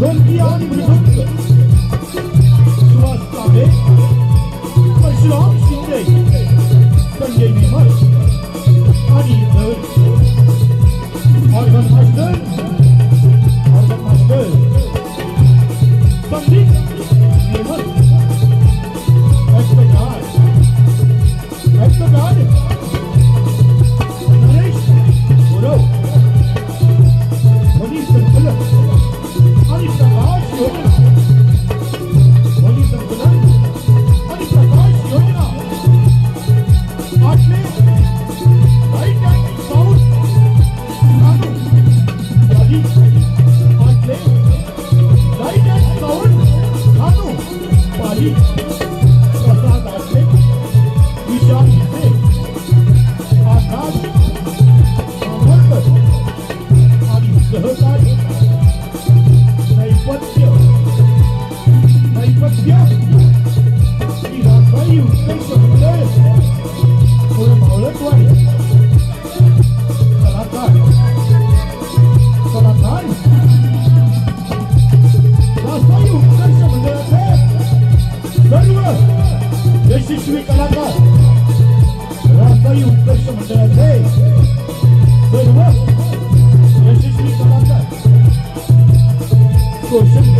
Lumpia di Gesundheit. Du hast damit, weil sie haben sie nicht. Wenn ihr nicht macht, そう。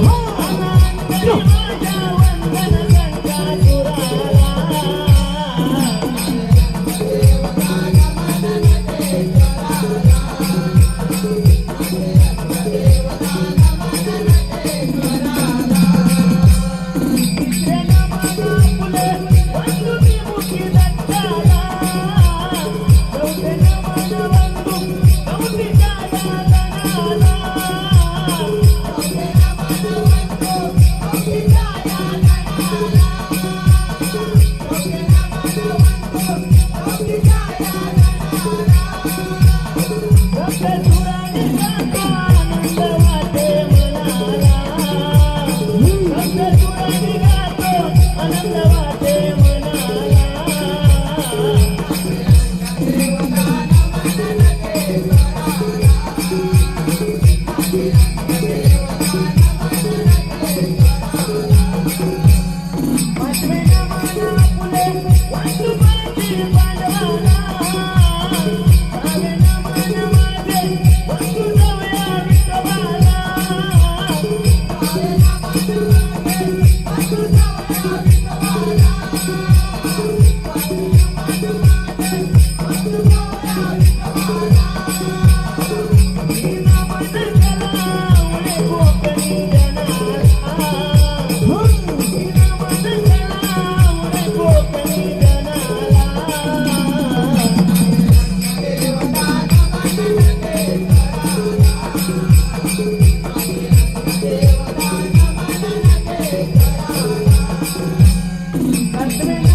no. 嗯。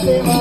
Fatima.